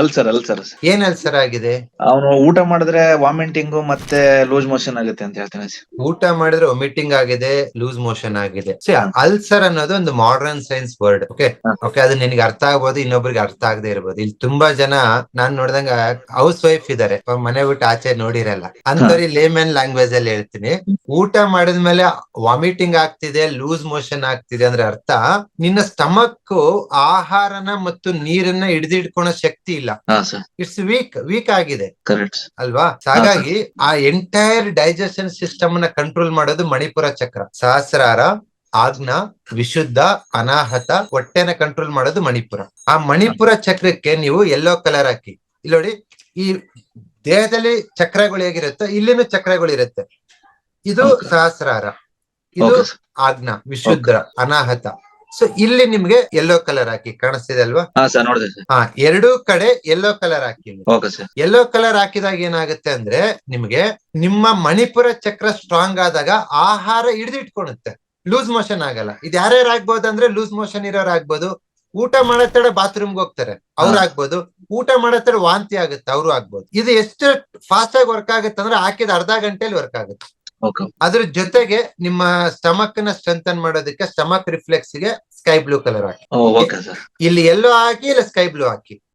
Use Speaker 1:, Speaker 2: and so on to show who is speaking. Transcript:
Speaker 1: Ulcer ulcer
Speaker 2: ಏನ್ ulcer ಆಗಿದೆ?
Speaker 1: ಅವನು ಊಟ ಮಾಡಿದ್ರೆ ವಾಮಿಟಿಂಗ್ ಮತ್ತೆ ಲೂಸ್ ಮೋಷನ್ ಆಗುತ್ತೆ ಅಂತ ಹೇಳ್ತೇನೆ.
Speaker 2: ಊಟ ಮಾಡಿದ್ರೆ ವಾಮಿಟಿಂಗ್ ಆಗಿದೆ ಲೂಸ್ ಮೋಷನ್ ಆಗಿದೆ. ಅಲ್ಸರ್ ಅನ್ನೋದು ಒಂದು modern science word okay okay ಅದು ನಿನಗೆ ಅರ್ಥ ಆಗ್ಬೋದು ಇನ್ನೊಬ್ರಿಗೆ ಅರ್ಥ ಆಗದೆ ಇರ್ಬೋದು. ಇಲ್ಲಿ ತುಂಬಾ ಜನ ನಾನ್ ನೋಡ್ದಂಗ ಹೌಸ್ ವೈಫ್ ಇದಾರೆ ಮನೆ ಬಿಟ್ಟು ಆಚೆ ನೋಡಿರಲ್ಲ. ಅಂತವ್ರಿ ಲೇಮನ್ ಲ್ಯಾಂಗ್ವೇಜ್ ಅಲ್ಲಿ ಹೇಳ್ತೀನಿ. ಊಟ ಮಾಡಿದ್ಮೇಲೆ ವಾಮಿಟಿಂಗ್ ಆಗ್ತಿದೆ ಲೂಸ್ ಮೋಷನ್ ಆಗ್ತಿದೆ ಅಂದ್ರೆ ಅರ್ಥ ನಿನ್ನ ಸ್ಟಮಕ್ ಆಹಾರನ ಮತ್ತು ನೀರನ್ನ ಹಿಡಿದಿಡ್ಕೊಳೋ ಶಕ್ತಿ ಇಲ್ಲ.
Speaker 1: ಸರ್
Speaker 2: ಇಟ್ಸ್ ವೀಕ್ ವೀಕ್ ಆಗಿದೆ. ಅಲ್ವಾ? ಹಾಗಾಗಿ ಆ ಎಂಟೈರ್ ಡೈಜೆಷನ್ ಸಿಸ್ಟಮ್ನ ಕಂಟ್ರೋಲ್ ಮಾಡೋದು ಮಣಿಪುರ ಚಕ್ರ. ಸಹಸ್ರಾರ ಆಜ್ಞಾ ವಿಶುದ್ಧ ಅನಾಹತ ಹೊಟ್ಟೆನ ಕಂಟ್ರೋಲ್ ಮಾಡೋದು ಮಣಿಪುರ. ಆ ಮಣಿಪುರ ಚಕ್ರಕ್ಕೆ ನೀವು ಯೆಲ್ಲೋ ಕಲರ್ ಹಾಕಿ. ಇಲ್ಲಿ ನೋಡಿ ಈ ದೇಹದಲ್ಲಿ ಚಕ್ರಗಳು ಹೇಗಿರುತ್ತೆ? ಇಲ್ಲಿನೂ ಚಕ್ರಗಳು ಇರುತ್ತೆ. ಇದು. ಸಹಸ್ರಾರ. ಇದು
Speaker 1: ಆಗ್ನ
Speaker 2: ಆಜ್ಞಾ ವಿಶುದ್ಧ ಅನಾಹತ. ಸೊ ಇಲ್ಲಿ ನಿಮ್ಗೆ ಯೆಲ್ಲೋ ಕಲರ್ ಹಾಕಿ ಕಾಣಿಸ್ತಿದೆ ಅಲ್ವಾ?
Speaker 1: ಹಾ
Speaker 2: ಎರಡೂ ಕಡೆ ಯೆಲ್ಲೋ ಕಲರ್ ಹಾಕಿ ಯೆಲ್ಲೋ ಕಲರ್ ಹಾಕಿದಾಗ ಏನಾಗುತ್ತೆ ಅಂದ್ರೆ ನಿಮ್ಗೆ ನಿಮ್ಮ ಮಣಿಪುರ ಚಕ್ರ ಸ್ಟ್ರಾಂಗ್ ಆದಾಗ ಆಹಾರ ಹಿಡಿದಿಟ್ಕೊಳುತ್ತೆ. ಲೂಸ್ ಮೋಷನ್ ಆಗಲ್ಲ. ಇದು ಯಾರ್ಯಾರು ಆಗ್ಬೋದು ಅಂದ್ರೆ ಲೂಸ್ ಮೋಷನ್ ಇರೋರು ಆಗ್ಬೋದು. ಊಟ ಮಾಡೋ ತಡ ಬಾತ್ರೂಮ್ಗೆ ಹೋಗ್ತಾರೆ. ಅವ್ರು
Speaker 1: ಆಗ್ಬಹುದು
Speaker 2: ಆಗ್ಬೋದು. ಊಟ ಮಾಡೋ ತಡ ವಾಂತಿ ಆಗುತ್ತೆ. ಅವ್ರು ಆಗ್ಬೋದು. ಇದು ಎಷ್ಟು ಫಾಸ್ಟ್ ಆಗಿ ವರ್ಕ್ ಆಗುತ್ತೆ ಅಂದ್ರೆ ಹಾಕಿದ ಅರ್ಧ ಗಂಟೆಲಿ ವರ್ಕ್ ಆಗುತ್ತೆ. ಅದ್ರ ಜೊತೆಗೆ ನಿಮ್ಮ ಸ್ಟಮಕ್ನ ಸ್ಟ್ರೆಂಥನ್ ಮಾಡೋದಕ್ಕೆ ಸ್ಟಮಕ್ ರಿಫ್ಲೆಕ್ಸ್ಗೆ ಸ್ಕೈ ಬ್ಲೂ ಕಲರ್ ಹಾಕಿ. ಇಲ್ಲಿ ಎಲ್ಲೋ ಹಾಕಿ ಇಲ್ಲ ಸ್ಕೈ ಬ್ಲೂ ಹಾಕಿ?